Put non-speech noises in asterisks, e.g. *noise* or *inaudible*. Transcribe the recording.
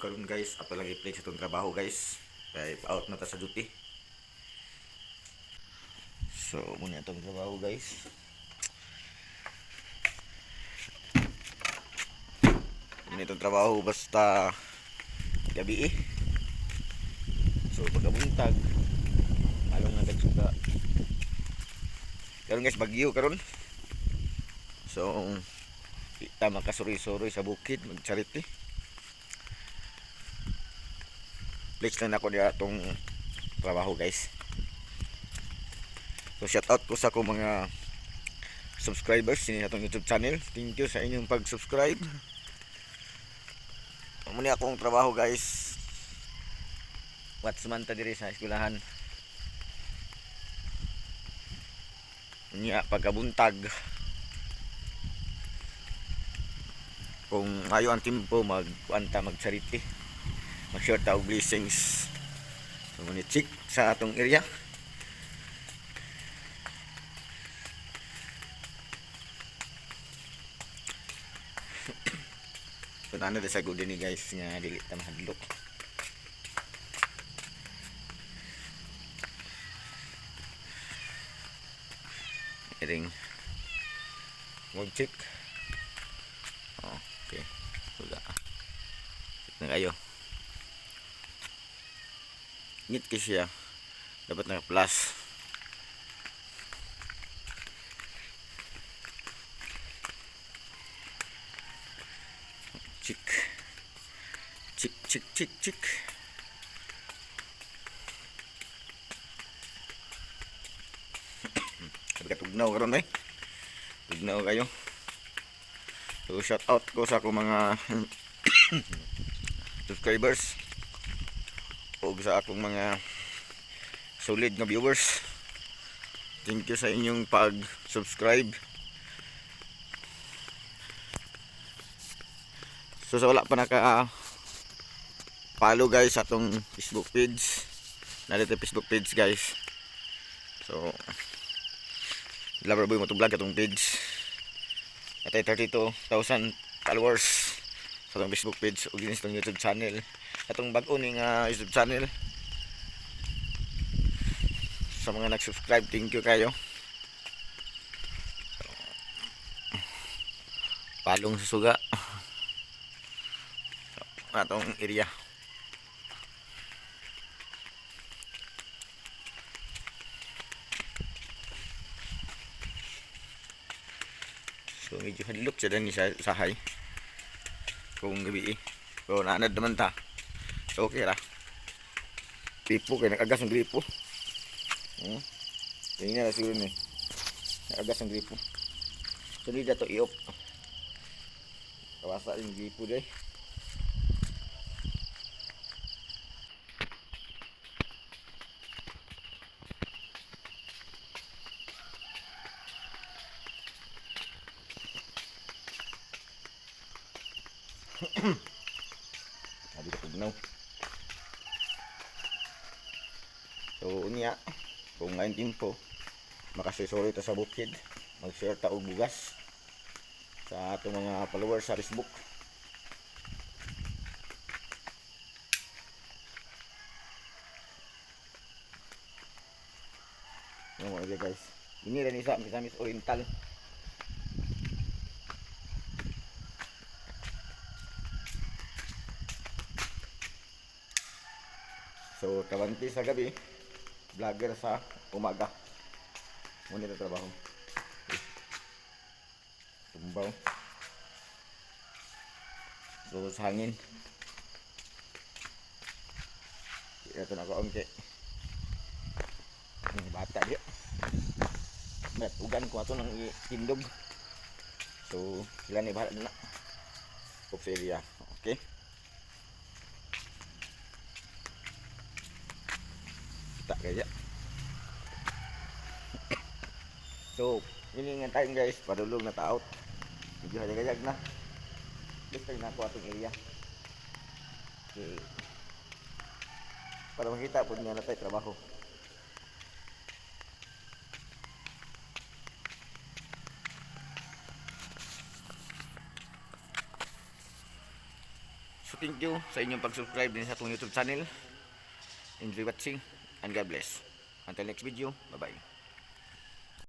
karon guys. Ato lang i-play sa itong trabaho guys. Kay out na ta sa duty. So muna itong trabaho guys. Muna itong trabaho basta gabi eh. So pagkabuntag along na dagsuga karon guys bagyo karon. So kita makasuri-suri sa bukid magcharity flex lang ako niya itong trabaho guys. So shout out ko sa akong mga subscribers sa itong youtube channel. Thank you sa inyong pag subscribe muna akong trabaho guys. What's man diri sa eskwelahan? Niya pagkabuntag kung ayo ang timpo mag kuanta mag short out blessings. So check sa atong area. *coughs* So nana sa good ni guys nga dili ta mahadlok. Ring. Mag check. Oh, okay. Wala. Na kayo ngit kasi siya. Dapat naka plus. Check check check check check Katugnaw karon eh. Tugnaw kayo. So shout out ko sa akong mga *coughs* subscribers o sa akong mga solid na viewers. Thank you sa inyong pag-subscribe. So sa wala pa naka follow guys atong Facebook page. Narito Facebook page guys. So Lover Boy Motovlog atong page. Atay 32,000 followers sa atong Facebook page ug din sa atong YouTube channel. Atong bag-o ning ah, YouTube channel. Sa mga nag-subscribe, thank you kayo. Palong sa suga. Sa atong area. So medyo hadlok siya din sa sahay. Kung gabi eh. So naanad naman ta. Okay ra. Pipo kay nakagas ang gripo. Hmm. Tingnan na siguro ni. Nakagas ang gripo. So di dato iop. Kawasa yung gripo day. Sabi ko tugnaw. So unya kung ngayon timpo makasesori ta sa bukid mag-share ta og bugas sa atong mga followers sa Facebook. Ano mo guys. Ini rin isa Misamis Oriental. So, kabanti sa gabi, vlogger sa umaga. Muna na trabaho. Tumbaw. So, sa hangin. Ito na ko angke. Ini bata dia. Met, ugan ko ato ng tindog. So, sila ni bahala na. Area. Okay. Kita kaya. So ini nga time guys padulong na taot. Medyo hajag na. Gusto na ako atong area. Okay. para makita po nga na tayo trabaho. So thank you sa inyong pag-subscribe din sa atong YouTube channel. Enjoy watching and God bless. Until next video, bye-bye.